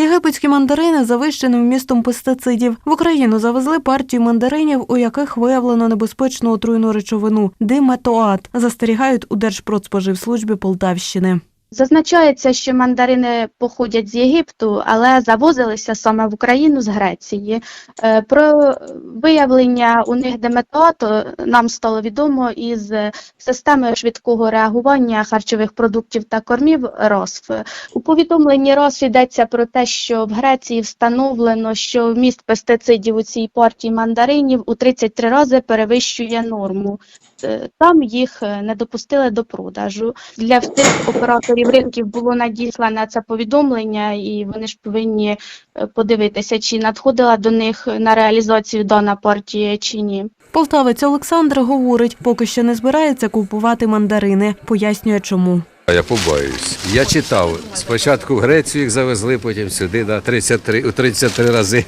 Єгипетські мандарини завищені вмістом пестицидів. В Україну завезли партію мандаринів, у яких виявлено небезпечну отруйну речовину диметоат. Застерігають у Держпродспоживслужбі Полтавщини. Зазначається, що мандарини походять з Єгипту, але завозилися саме в Україну з Греції. Е, Про виявлення у них деметоату нам стало відомо із системи швидкого реагування харчових продуктів та кормів РОСФ. У повідомленні РОСФ йдеться про те, що в Греції встановлено, що вміст пестицидів у цій партії мандаринів у 33 рази перевищує норму. Е, Там їх е, не допустили до продажу. Для всіх операторів ринків було надіслане це повідомлення, і вони ж повинні е, подивитися, чи надходила до них на реалізацію дана партія чи ні. Полтавець Олександр говорить, поки що не збирається купувати мандарини. Пояснює, чому. Я побоююсь. Я читав. Спочатку в Грецію їх завезли, потім сюди, да, 33, у 33 рази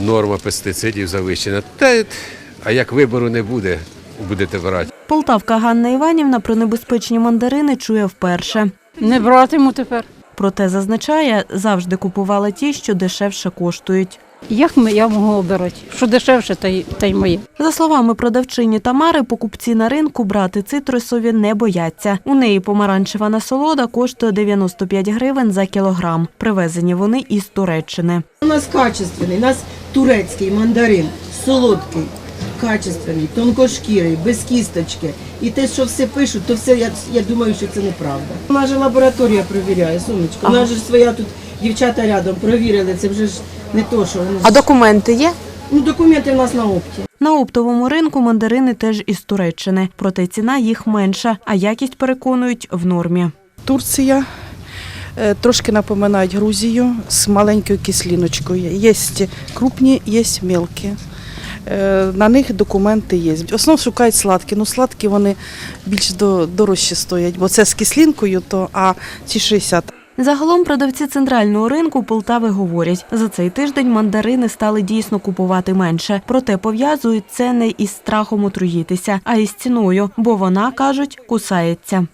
норма пестицидів завищена. Та, а як вибору не буде, будете брати. Полтавка Ганна Іванівна про небезпечні мандарини чує вперше. Не братиму тепер. Проте зазначає, завжди купувала ті, що дешевше коштують. Як ми, я можу обирати? Що дешевше, та й, та й моє. За словами продавчині Тамари, покупці на ринку брати цитрусові не бояться. У неї помаранчева насолода коштує 95 гривень за кілограм. Привезені вони із Туреччини. У нас качественний, у нас турецький мандарин, солодкий, качественний, тонкошкірий, без кісточки. І те, що все пишуть, то все я, я думаю, що це неправда. У нас же лабораторія перевіряє, сонечко. У нас же ж своя тут дівчата рядом провірили, це вже ж не то, що вони. ж- документи є? Ну, документи в нас на опті. На оптовому ринку мандарини теж із Туреччини. Проте ціна їх менша, а якість переконують в нормі. Турція. е, Трошки напоминають Грузію з маленькою кисліночкою. Є крупні, є мелкі. Е, На них документи є. В основному шукають сладкі. Ну, сладкі вони більш дорожче стоять, бо це з кислинкою, то, а ці 60. Загалом продавці центрального ринку Полтави говорять, за цей тиждень мандарини стали дійсно купувати менше. Проте пов'язують це не із страхом отруїтися, а із ціною, бо вона, кажуть, кусається.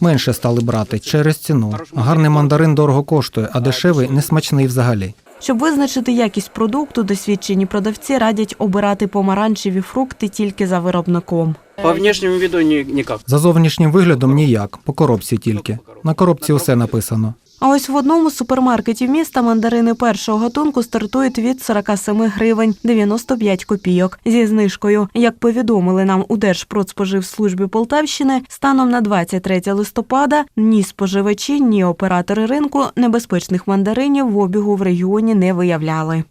Менше стали брати через ціну. Гарний мандарин дорого коштує, а дешевий несмачний взагалі. Щоб визначити якість продукту, досвідчені продавці радять обирати помаранчеві фрукти тільки за виробником. По внешнему виду никак. За зовнішнім виглядом ніяк, по коробці тільки. На коробці усе написано. А ось в одному з супермаркетів міста мандарини першого гатунку стартують від 47 гривень 95 копійок зі знижкою. Як повідомили нам у Держпродспоживслужбі Полтавщини, станом на 23 листопада ні споживачі, ні оператори ринку небезпечних мандаринів в обігу в регіоні не виявляли.